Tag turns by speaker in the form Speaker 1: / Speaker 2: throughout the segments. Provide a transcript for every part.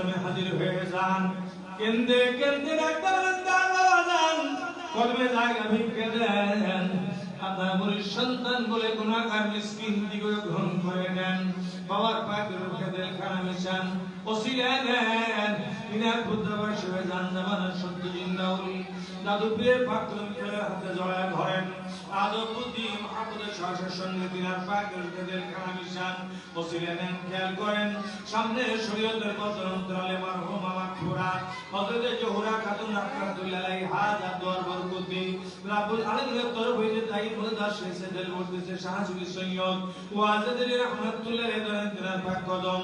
Speaker 1: কদমে হাজির হয়ে যান। কেন্দ্রে কেন্দ্রে দান কদমে জায়গা ভিক্ষে দেন। আপনার মুরির সন্তান বলে গুণাগার মিসকিন দিগরে গ্রহণ করে নেন। বাবার পাকের খেদের খানা মিশান ওসিলা নেন। ইনার পুত্র বয়স যান জামানের সত্য জিন্দাউলি দাদু পাকলম করে হাতে জড়ায় ধরেন। আদব বুদ্ধি মহাপুরের শ্বাসের সঙ্গে দিনার পাকের খেদের খানা মিশান ওসিলা নেন খেয়াল করেন, সামনে শরীয়তের বদল অন্তরালে মারহুম আমার খুরা হযরতে জোহরা খাতুন রাহমাতুল্লাহ হাজার দোয়ার বরকতি রাব্বুল আলামিনের তরফ হইতে তাই মুদাস শেষে দিল বলতেছে শাহজুলি সৈয়দ। ওয়াজেদের রাহমাতুল্লাহ আলাইহি দিনার পাক কদম।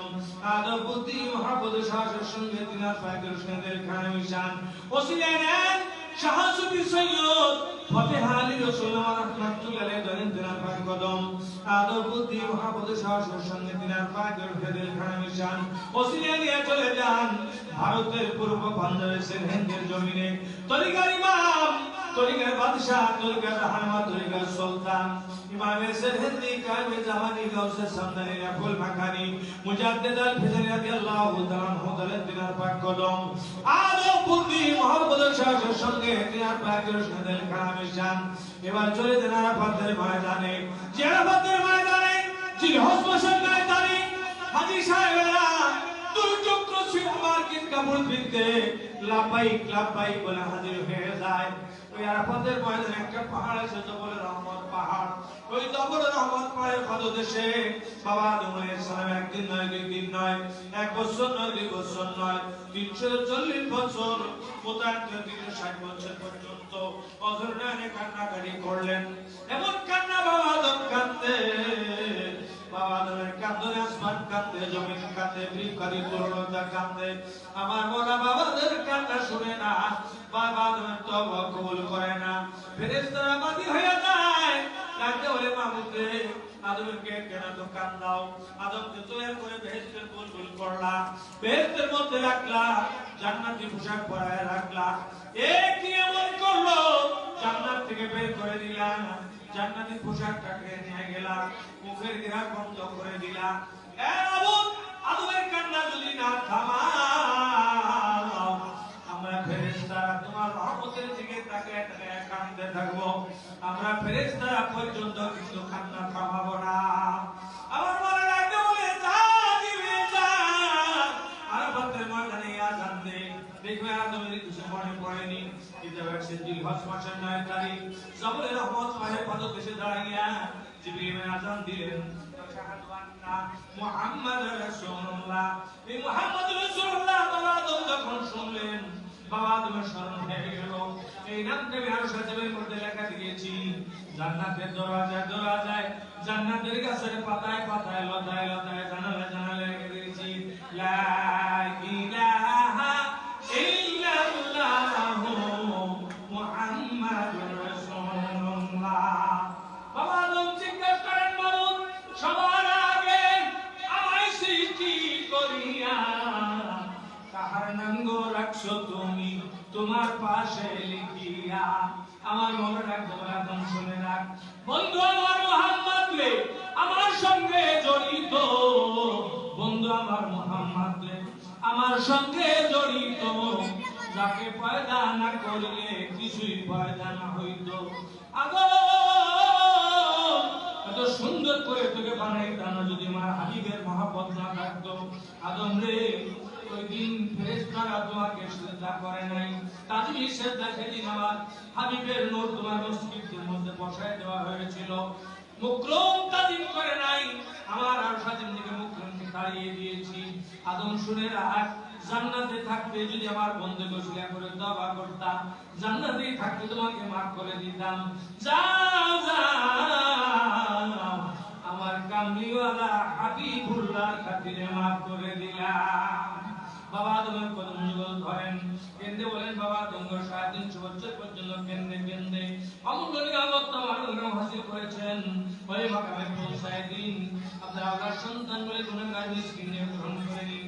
Speaker 1: আদব বুদ্ধি মহাপুরের শ্বাসের সঙ্গে দিনার পাকের খেদের খানা মিশান শাহজুলি সৈয়দ ফতেহ আলী রাসূলুল্লাহ রাহমাতুল্লাহ আলাইহি ধরেন দিনার পাক কদম। আদব, বুদ্ধি মহাপুরের শ্বাসের সঙ্গে দিনার পাকের খেদের খানা মিশান ওসিলা নিয়ে চলে যান ভারতের পূর্ব পাঞ্জাবের সিন্ধের জমিনে। তরিকার ইমাম, তরিকার বাদশাহ, তরিকার রহমান তরিকার সুলতান। ইমামে সিন্ধি কায়মে জামানি গাউসে সামদানি রাফুল মাকানি, মুজাদ্দিদ আল ফিজরি রাদিয়াল্লাহু তাআলা হযরত দিনার পাক কদম। আলো বুদ্ধি শাহের সঙ্গে দিনার পাকের সাথে কামিশান এবার চলে যান আরাফাতের ময়দানে। যে আরাফাতের ময়দানে যিনি হসবসন ময়দানে হাজী সাহেবেরা দুর্যোগ্য ছিল মার্কিন কাপড় পিনতে লাপাইক লাপাইক বলে হাজির হয়ে যায়। ওই আরাফাতের ময়দানে একটা পাহাড় আছে, জবল রহমত পাহাড়। ওই জবল রহমত পাহাড়ের পাদদেশে বাবা আদম আলাইহিস সালাম একদিন নয়, দুই দিন নয়, এক বছর নয়, দুই বছর নয়, তিনশো চল্লিশ বছর, মোতায়েন তিনশো ষাট বছর পর্যন্ত। অধরণে কান্নাকাটি করলেন। এমন কান্না বাবা আদম কান্দে বাবা আদমের কান্দনে আসমান কান্দে, জমিন কান্দে কান্দে কান্দে। তো করে বেহেশতের বুলবুল করলা বেহেশতের মধ্যে রাখলা জান্নাতি পোশাক করল? জান্নাত থেকে বের করে দিলা জান্নাতি পোশাকটাকে নিয়ে গেলা মুখের গিরা বন্ধ করে দিলা এ আবুল আদমের কান্না যদি না আমরা ফেরেশতারা তোমার রহমতের দিকে তাকিয়ে তাকিয়ে থাকব। আমরা ফেরেশতারা পর্যন্ত কিন্তু কান্না থামাবো না। সে মাসের নয় তারিখ জবরে রহমত পাহে পদদেশে দাঁড়াইয়া জিবরিলের আজান দিলেন মুহাম্মাদ রাসূলুল্লাহ এই মুহাম্মদ রাসূলুল্লাহ বাবা আদম যখন শুনলেন বাবা আদমের স্মরণ হয়ে গেল এই নামটা আমি আরও সাজাবের মধ্যে লেখা দিয়েছি জান্নাতের দরওয়াজায় দরওয়াজায় জান্নাতের গাছের পাতায় পাতায় লতায় লতায় জানালে জানালে সঙ্গে জড়িত। যাকে পয়দা না করলে কিছুই পয়দা না হইতো। এত সুন্দর করে তোকে বানাই দানো যদি আমার হাবিবের মহাপদ না থাকতো। আদম রে, ওই দিন ফেরেশতারা তোমাকে শ্রদ্ধা করে নাই। তাজমি শ্রদ্ধা সেদিন আমার হাবিবের নূর তোমার মসজিদের মধ্যে বসায় দেওয়া হয়েছিল। মুকরম তাদিন করে নাই। আমার আর থেকে মুকরমকে তাড়িয়ে দিয়েছি। আদম শুনে রাখ। জান্নাতে থাকতে যদি আমার বন্ধু গোসলিয়া করে দবা করতাম জান্নাতেই থাকতে তোমাকে মাফ করে দিতাম। আমার কামলিওয়ালা হাবিবুল্লাহ খাতিরে মাফ করে দিলাম। বাবা, তোমার কদম যুগল ধরেন কেন্দ্রে বলেন, বাবা, তোমার সাড়ে তিনশো বছর পর্যন্ত কেন্দ্রে কেন্দ্রে অমূল্য নিয়ামত তোমার অনুগ্রহ হাসিল করেছেন। ওই মাকামে পৌঁছায় দিন। আপনার আল্লাহ সন্তান বলে গুণগার মিসকিনে গ্রহণ করে নিন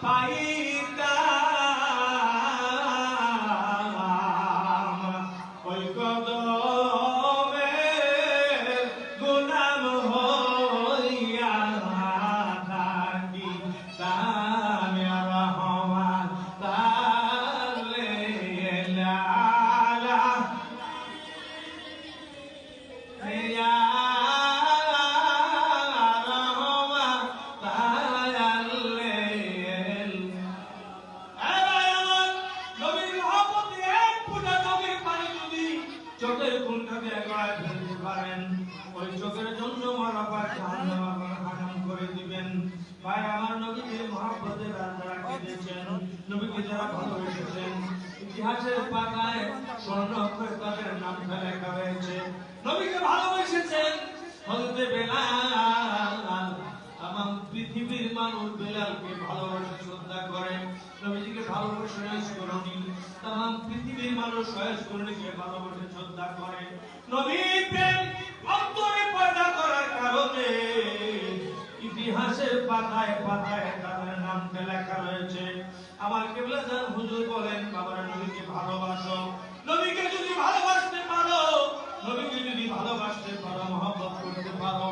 Speaker 1: Pai চোখের কোণটাতে একবার ফেলতে পারেন। ওই চোখের জন্য মারা পার জাহান্নাম আপনার হারাম করে দিবেন। ভাই, আমার নবীকে মহব্বতে যারা কেঁদেছেন। নবীকে যারা ভালোবেসেছেন, ইতিহাসের পাতায় স্বর্ণ অক্ষরে তাদের নামটা লেখা হয়েছে। নবীকে ভালোবেসেছেন, হজরতে বেলাল। তাম পৃথিবীর মানুষ বেলালকে ভালোবাসে শ্রদ্ধা করে নবীজিকে ভালোবাসে সয়েস করণী তাম পৃথিবীর মানুষ সয়েস করণীকে ভালোবাসে শ্রদ্ধা করে। নবীর প্রেম অন্তরে পয়দা করার কারণে ইতিহাসের পাতায় পাতায় তাদের নামটা লেখা রয়েছে। আমার কেবলা জান হুজুর বলেন বাবার নবীকে ভালোবাসো। নবীকে যদি ভালোবাসতে পারো নবীকে যদি ভালোবাসতে পারো মহব্বত করতে পারো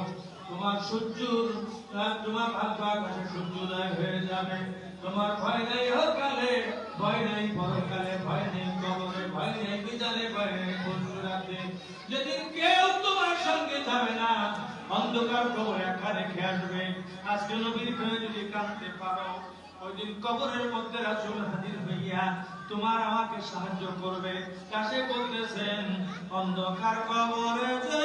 Speaker 1: তোমার সূর্যর আহ, তোমার ভাগ্য আকাশে সূর্যোদয় হয়ে যাবে। তোমার ভয় নেই হকালে ভয় নেই পরকালে ভয় নেই, কবরে ভয় নেই বিজালে ভয় নেই বন্ধুরাতে যেদিন কেউ তোমার সঙ্গে যাবে না, অন্ধকার কবর একা রেখে আসবে। আজকে নবীর প্রেমে যদি কাঁদতে পারো ওই দিন কবরের মধ্যে রাসূল হাজির হইয়া তোমার আমাকে সাহায্য করবে। কাছে বলতেছেন? অন্ধকার কবরে যে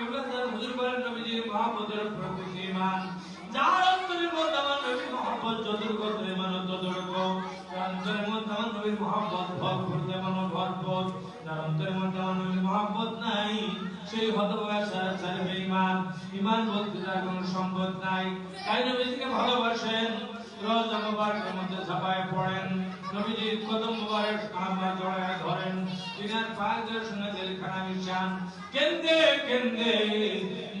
Speaker 1: কিবলা স্যার হুজুর বলেন যার আমার নবীর মোহাম্মদ যতটুকু ইমান যার অন্তরের মধ্যে আমার যার আমার নাই সেই হতভাগা সারা বেঈমান ঈমান বলতে কোনো সম্পদ নাই তাই নবীজিকে ভালোবাসেন রোজা মুবারকের মধ্যে ঝাঁপায় পড়েন নবীজির কদম মুবারক আমরা জড়ায় ধরেন তিনার পাঁচের দিল খানা মিশান কেন্দে কেন্দে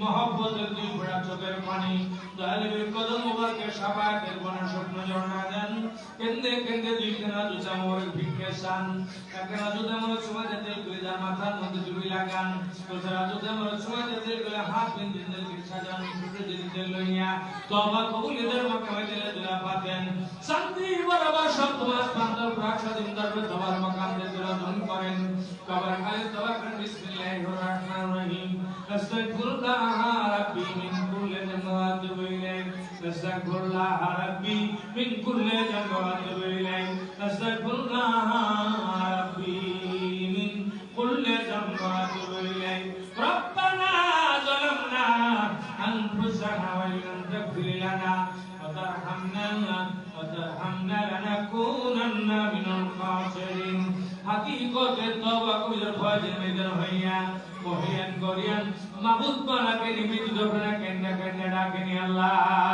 Speaker 1: মহব্বতের দুই ফোঁটা চোখের পানি দয়ালবীর কদম মুবারকের সাফায়াতের বনে স্বপ্ন জড়া দেন। কেন্দে কেন্দে দুই কেনা জুতা মোবারক ভিক্ষে চান। একখানা জুতা মোবারক সময় করে যার মাথার মধ্যে চুড়ি লাগান। দোসরা জুতা মোবারক সময় তেল করে হাত বিন্দু তেল করে সাজান ছোট জিনিস লইয়া তবা কবুলিদের মাকামে করেন। কবর খালি তবা বিসমিল্লাহির রহমানির রহিম। আস্তাগফিরুল্লাহ রাব্বি মিন কুল্লি যামবি ওয়া আতুবু ইলাইহি আস্তাগফিরুল্লাহ রাব্বি মিন কুল্লি যামবি ওয়া আতুবু ইলাইহি মাবুদ পানাকে নিবেদিত করে কেন্দ্র কেন্দ্র ডাকেনি আল্লাহ।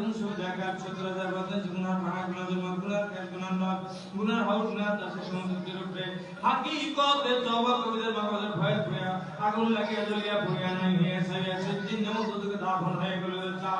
Speaker 1: গুণ সব দেখার সত্তর হাজার বাতাস গুণার ভাঙা গুণা জমা গুণার কাজ গুণার নব গুণার হাউস গুণার দাসের সমস্ত রূপে হাকিকত তবা কবিদের বাবাদের ভয় ভয়া আগুন লাগিয়া জ্বলিয়া ভয়া নাই। নিয়ে সাইয়া, সত্যি তোদেরকে দাফন হয়ে গেল চাপ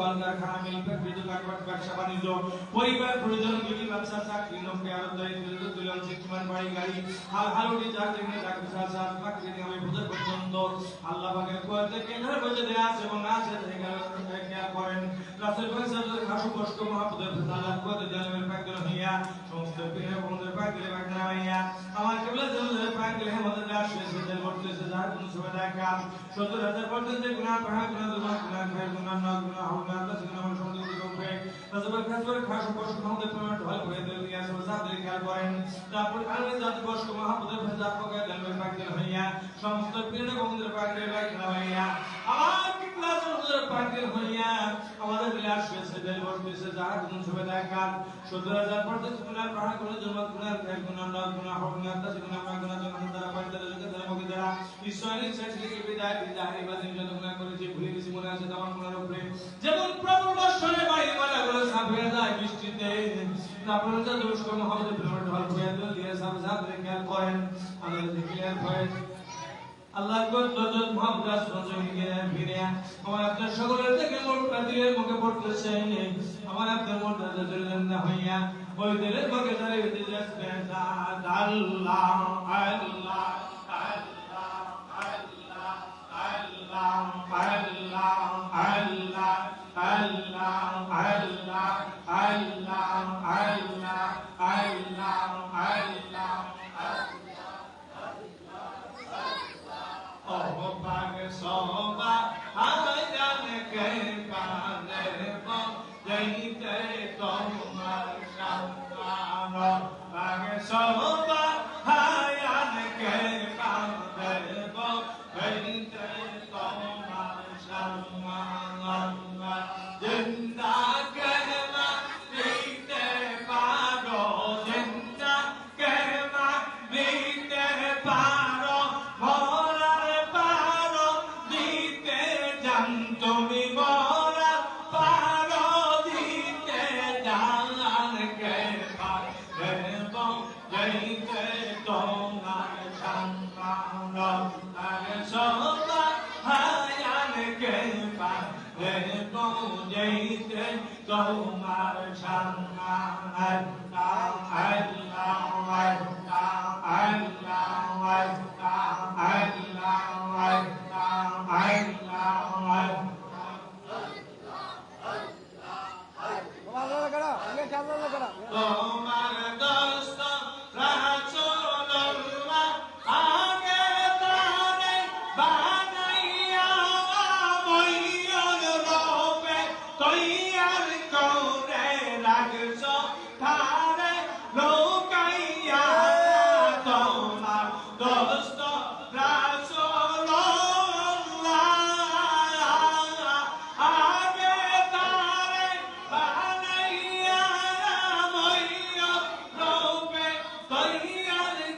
Speaker 1: কলকারখানা মিল ফ্যাক্টরি দোকানপাট ব্যবসা বাণিজ্য, পরিবার পরিজন বিধি ব্যবসা, চাকরি নৌকে আরও দায়িত্ব তুলন শিক্ষমান বাড়ি, গাড়ি, হাল হালুটি যেখানে চাকরি সাথ সাথ পাখি থেকে আমি বুঝে পর্যন্ত, আল্লাহ পাকের কুয়াতে কেন্দ্রের বসে দেয়া আছে এবং আছে খেয়াল করেন। রাসেল পয়সা হাসু কষ্ট মহাপদের আল্লাহ কুয়াতে জানবেন পাকদের হইয়া সমস্ত পীরে বন্ধুদের পাকলে পাকনা হইয়া আমার কেবল জনদের পাকলে আমাদের রাশ শেষে দেন বর্তমানে যার কোন সময় দেখা সত্তর হাজার পর্যন্ত গুণা পাহা গুণা দুমা গুণা খায় গুণা না তাস গুণা আমার সঙ্গে করবে তারপর খাস করে খাস আমাদের প্রমাণ ঢল করে দেন ইয়া সব সাথে খেয়াল করেন। তারপর আলমে জাতি কষ্ট মহাপদের ভেজা পাকা সমস্ত পীরে বন্ধুদের পাকলে পাকনা হইয়া আমার কিবলা জনদের পাকলে হইয়া আমাদের বিলাস শেষে দেন বর্তমানে যার কোন সময় দেখা সত্তর হাজার পর্যন্ত গুণা পাহা গুণা দুমা গুণা খায় গুণা না গুণা হওয়া তাস গুণা মা গুণা জন দ্বারা পাইতে লোকে দ্বারা মগে দ্বারা ঈশ্বরের শেষ লিখে বিদায় বিদায় এবার দিন যত গুণা করেছি, ভুলে গেছি, মনে আছে তেমন গুণার উপরে। যেমন প্রভু দর্শনে বাড়ি মালা গুলো সাপ হয়ে যায় বৃষ্টিতে। তারপরে যে দোষ কর্ম হবে প্রেমের ঢল হয়ে দিয়ে সাপ সাপ রেখে করেন। আমাদের ক্লিয়ার করেন। আল্লাহ কত মোহাম্মদ রাসূলুল্লাহ ফিরে আমার আপনার সকলের থেকে মোট প্রাতিরের মুখে পড়তেছে আমার আপনার মোট রাজা না হইয়া, ওই দিলের মুখে হইতে যাচ্ছে আল্লাহ আল্লাহ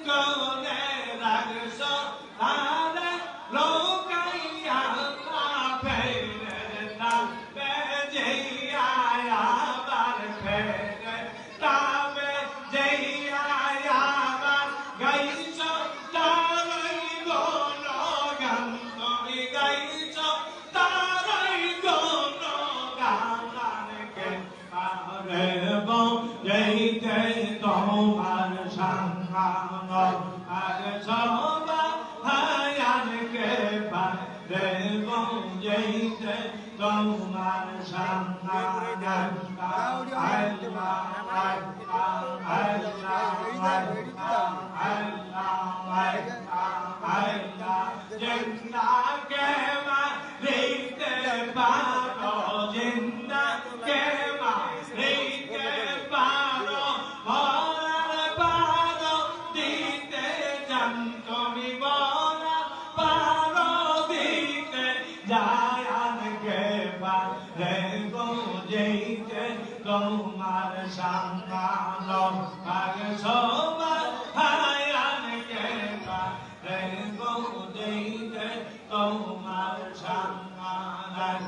Speaker 1: come Alma, Alma, Alma, পারে গো যেতে তোমার সন্ধান